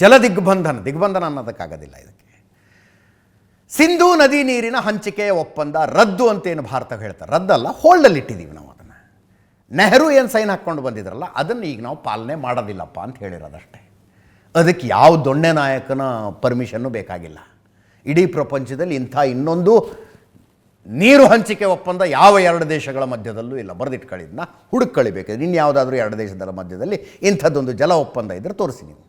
ಜಲ ದಿಗ್ಬಂಧನ ದಿಗ್ಬಂಧನ ಅನ್ನೋದಕ್ಕಾಗೋದಿಲ್ಲ ಇದಕ್ಕೆ. ಸಿಂಧೂ ನದಿ ನೀರಿನ ಹಂಚಿಕೆ ಒಪ್ಪಂದ ರದ್ದು ಅಂತೇನು ಭಾರತ ಹೇಳ್ತಾರೆ. ರದ್ದಲ್ಲ ಹೋಲ್ಡಲ್ಲಿ ಇಟ್ಟಿದ್ದೀವಿ ನಾವು ಅದನ್ನು. ನೆಹರು ಏನು ಸೈನ್ ಹಾಕ್ಕೊಂಡು ಬಂದಿದ್ರಲ್ಲ, ಅದನ್ನು ಈಗ ನಾವು ಪಾಲನೆ ಮಾಡೋದಿಲ್ಲಪ್ಪ ಅಂತ ಹೇಳಿರೋದಷ್ಟೇ. ಅದಕ್ಕೆ ಯಾವ ದೊಣ್ಣೆ ನಾಯಕನ ಪರ್ಮಿಷನ್ನು ಬೇಕಾಗಿಲ್ಲ. ಇಡೀ ಪ್ರಪಂಚದಲ್ಲಿ ಇಂಥ ಇನ್ನೊಂದು ನೀರು ಹಂಚಿಕೆ ಒಪ್ಪಂದ ಯಾವ ಎರಡು ದೇಶಗಳ ಮಧ್ಯದಲ್ಲೂ ಇಲ್ಲ. ಬರೆದಿಟ್ಕೊಳ್ಳಿದ್ನ ಹುಡುಕಳಿಬೇಕು ಇನ್ನು ಯಾವುದಾದ್ರೂ ಎರಡು ದೇಶದ ಮಧ್ಯದಲ್ಲಿ ಇಂಥದ್ದೊಂದು ಜಲ ಒಪ್ಪಂದ ಇದ್ದರೆ ತೋರಿಸಿ ನೀವು.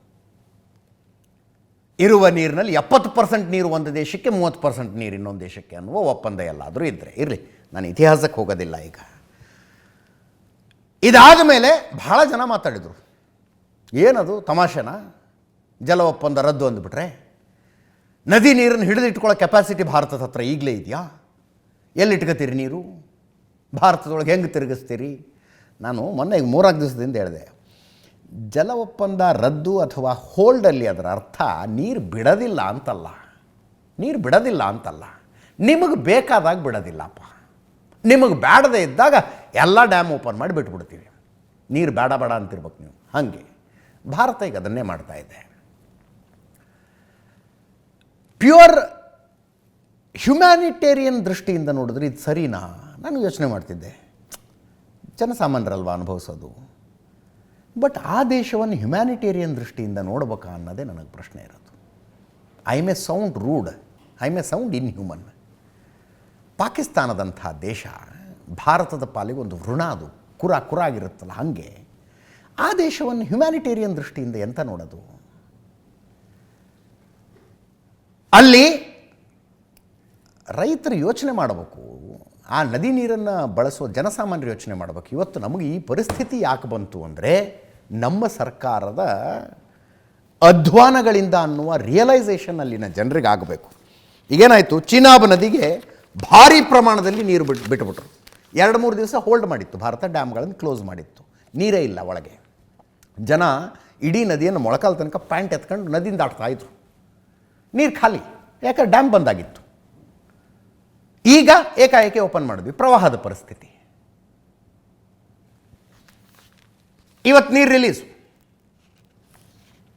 ಇರುವ ನೀರಿನಲ್ಲಿ ಎಪ್ಪತ್ತು ಪರ್ಸೆಂಟ್ ನೀರು ಒಂದು ದೇಶಕ್ಕೆ, ಮೂವತ್ತು ಪರ್ಸೆಂಟ್ ನೀರು ಇನ್ನೊಂದು ದೇಶಕ್ಕೆ ಅನ್ನುವ ಒಪ್ಪಂದ ಎಲ್ಲಾದರೂ ಇದ್ದರೆ ಇರಲಿ, ನಾನು ಇತಿಹಾಸಕ್ಕೆ ಹೋಗೋದಿಲ್ಲ ಈಗ. ಇದಾದ ಮೇಲೆ ಬಹಳ ಜನ ಮಾತಾಡಿದರು. ಏನದು, ತಮಾಷೆನಾ? ಜಲ ಒಪ್ಪಂದ ರದ್ದು ಅಂದ್ಬಿಟ್ರೆ, ನದಿ ನೀರನ್ನು ಹಿಡಿದಿಟ್ಕೊಳ್ಳೋ ಕೆಪಾಸಿಟಿ ಭಾರತದ ಹತ್ರ ಈಗಲೇ ಇದೆಯಾ? ಎಲ್ಲಿಟ್ಕೋತೀರಿ ನೀರು? ಭಾರತದೊಳಗೆ ಹೆಂಗೆ ತಿರುಗಿಸ್ತೀರಿ? ನಾನು ಮೊನ್ನೆ ಈಗ ಮೂರಾರು ದಿವಸದಿಂದ ಹೇಳಿದೆ ಜಲ ಒಪ್ಪಂದ ರದ್ದು ಅಥವಾ ಹೋಲ್ಡಲ್ಲಿ ಅದರ ಅರ್ಥ ನೀರು ಬಿಡೋದಿಲ್ಲ ಅಂತಲ್ಲ. ನೀರು ಬಿಡೋದಿಲ್ಲ ಅಂತಲ್ಲ. ನಿಮಗೆ ಬೇಕಾದಾಗ ಬಿಡೋದಿಲ್ಲಪ್ಪ. ನಿಮಗೆ ಬೇಡದೇ ಇದ್ದಾಗ ಎಲ್ಲ ಡ್ಯಾಮ್ ಓಪನ್ ಮಾಡಿ ಬಿಟ್ಬಿಡ್ತೀವಿ. ನೀರು ಬೇಡ ಬೇಡ ಅಂತಿರ್ಬೇಕು ನೀವು. ಹಾಗೆ. ಭಾರತ ಈಗ ಅದನ್ನೇ ಮಾಡ್ತಾ ಇದೆ. ಪ್ಯೂರ್ ಹ್ಯುಮ್ಯಾನಿಟೇರಿಯನ್ ದೃಷ್ಟಿಯಿಂದ ನೋಡಿದ್ರೆ ಇದು ಸರಿನಾ? ನಾನು ಯೋಚನೆ ಮಾಡ್ತಿದ್ದೆ. ಜನಸಾಮಾನ್ಯರಲ್ವಾ ಅನುಭವಿಸೋದು? ಬಟ್ ಆ ದೇಶವನ್ನು ಹ್ಯುಮ್ಯಾನಿಟೇರಿಯನ್ ದೃಷ್ಟಿಯಿಂದ ನೋಡಬೇಕಾ ಅನ್ನೋದೇ ನನಗೆ ಪ್ರಶ್ನೆ ಇರೋದು. I may sound rude I may sound inhuman ಪಾಕಿಸ್ತಾನದಂಥ ದೇಶ, ಭಾರತದ ಪಾಲಿಗೆ ಒಂದು ಋಣ ಅದು, ಕುರ ಕುರ ಆಗಿರುತ್ತಲ್ಲ ಹಾಗೆ. ಆ ದೇಶವನ್ನು ಹ್ಯುಮ್ಯಾನಿಟೇರಿಯನ್ ದೃಷ್ಟಿಯಿಂದ ಎಂತ ನೋಡೋದು? ಅಲ್ಲಿ ರೈತರು ಯೋಚನೆ ಮಾಡಬೇಕು, ಆ ನದಿ ನೀರನ್ನು ಬಳಸುವ ಜನಸಾಮಾನ್ಯರು ಯೋಚನೆ ಮಾಡಬೇಕು. ಇವತ್ತು ನಮಗೆ ಈ ಪರಿಸ್ಥಿತಿ ಯಾಕೆ ಬಂತು ಅಂದರೆ ನಮ್ಮ ಸರ್ಕಾರದ ಅಧ್ವಾನಗಳಿಂದ ಅನ್ನುವ ರಿಯಲೈಸೇಷನ್ ಅಲ್ಲಿನ ಜನರಿಗೆ ಆಗಬೇಕು ಈಗೇನಾಯಿತು? ಚಿನಾಬ್ ನದಿಗೆ ಭಾರಿ ಪ್ರಮಾಣದಲ್ಲಿ ನೀರು ಬಿಟ್ಟು ಬಿಟ್ಬಿಟ್ರು. ಎರಡು ಮೂರು ದಿವಸ ಹೋಲ್ಡ್ ಮಾಡಿತ್ತು. ಭಾರತ ಡ್ಯಾಮ್ಗಳನ್ನು ಕ್ಲೋಸ್ ಮಾಡಿತ್ತು. ನೀರೇ ಇಲ್ಲ ಒಳಗೆ. ಜನ ಇಡೀ ನದಿಯನ್ನು ಮೊಳಕಾಲ ತನಕ ಪ್ಯಾಂಟ್ ಎತ್ಕೊಂಡು ನದಿಯಿಂದ ಆಡ್ತಾ ಇದ್ರು. ನೀರು ಖಾಲಿ. ಯಾಕಂದ್ರೆ ಡ್ಯಾಮ್ ಬಂದಾಗಿತ್ತು ಈಗ ಏಕಾಏಕಿ ಓಪನ್ ಮಾಡಿದ್ವಿ. ಪ್ರವಾಹದ ಪರಿಸ್ಥಿತಿ. ಇವತ್ತು ನೀರು ರಿಲೀಸು